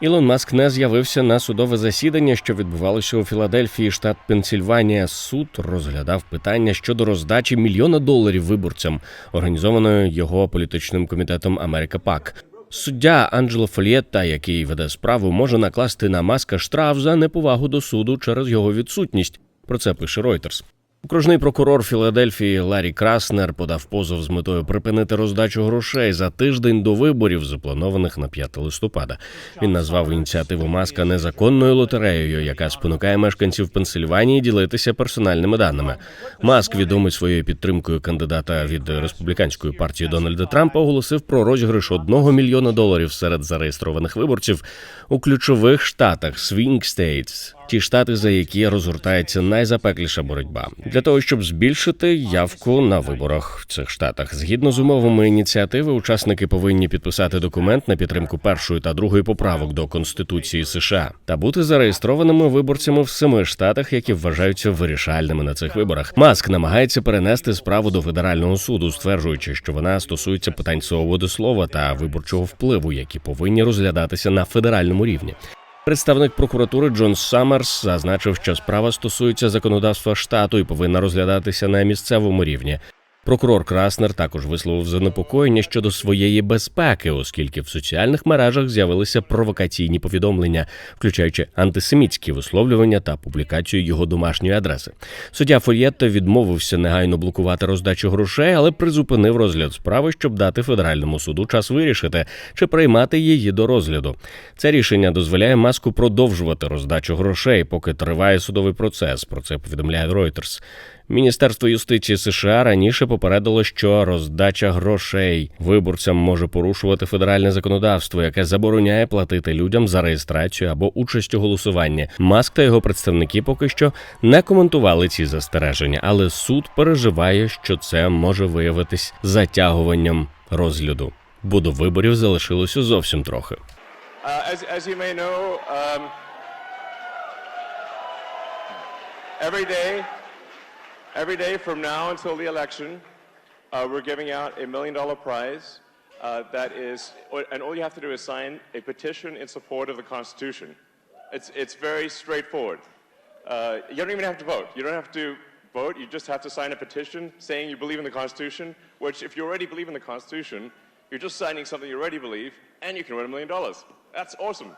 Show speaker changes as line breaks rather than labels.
Ілон Маск не з'явився на судове засідання, що відбувалося у Філадельфії, штат Пенсільванія. Суд розглядав питання щодо роздачі мільйона доларів виборцям, організованої його політичним комітетом Америка Пак. Суддя Анджело Фолієтта, який веде справу, може накласти на маска штраф за неповагу до суду через його відсутність. Про це пише Reuters. Окружний прокурор Філадельфії Ларі Краснер подав позов з метою припинити роздачу грошей за тиждень до виборів, запланованих на 5 листопада. Він назвав ініціативу Маска незаконною лотереєю, яка спонукає мешканців Пенсильванії ділитися персональними даними. Маск, відомий своєю підтримкою кандидата від республіканської партії Дональда Трампа, оголосив про розіграш одного мільйона доларів серед зареєстрованих виборців у ключових штатах Swing States – ті штати, за які розгортається найзапекліша боротьба, для того, щоб збільшити явку на виборах в цих штатах. Згідно з умовами ініціативи, учасники повинні підписати документ на підтримку першої та другої поправок до Конституції США та бути зареєстрованими виборцями в семи штатах, які вважаються вирішальними на цих виборах. Маск намагається перенести справу до федерального суду, стверджуючи, що вона стосується питань свободи слова та виборчого впливу, які повинні розглядатися на федеральному рівні. Представник прокуратури Джон Саммерс зазначив, що справа стосується законодавства штату і повинна розглядатися на місцевому рівні. Прокурор Краснер також висловив занепокоєння щодо своєї безпеки, оскільки в соціальних мережах з'явилися провокаційні повідомлення, включаючи антисемітські висловлювання та публікацію його домашньої адреси. Суддя Фольєтта відмовився негайно блокувати роздачу грошей, але призупинив розгляд справи, щоб дати федеральному суду час вирішити, чи приймати її до розгляду. Це рішення дозволяє маску продовжувати роздачу грошей, поки триває судовий процес. Про це повідомляє Reuters. Міністерство юстиції США раніше попередило, що роздача грошей виборцям може порушувати федеральне законодавство, яке забороняє платити людям за реєстрацію або участь у голосуванні. Маск та його представники поки що не коментували ці застереження, але суд переживає, що це може виявитись затягуванням розгляду. Бо до виборів залишилося зовсім трохи.
Uh, um, every day, every day from now until the election, uh, we're giving out a million dollar prize. Uh, that is, and all you have to do is sign a petition in support of the Constitution. It's, it's very straightforward. Uh, you don't even have to vote. You don't have to vote. You just have to sign a petition saying you believe in the Constitution, which, if you already believe in the Constitution, you're just signing something you already believe, and you can win a million dollars. That's awesome.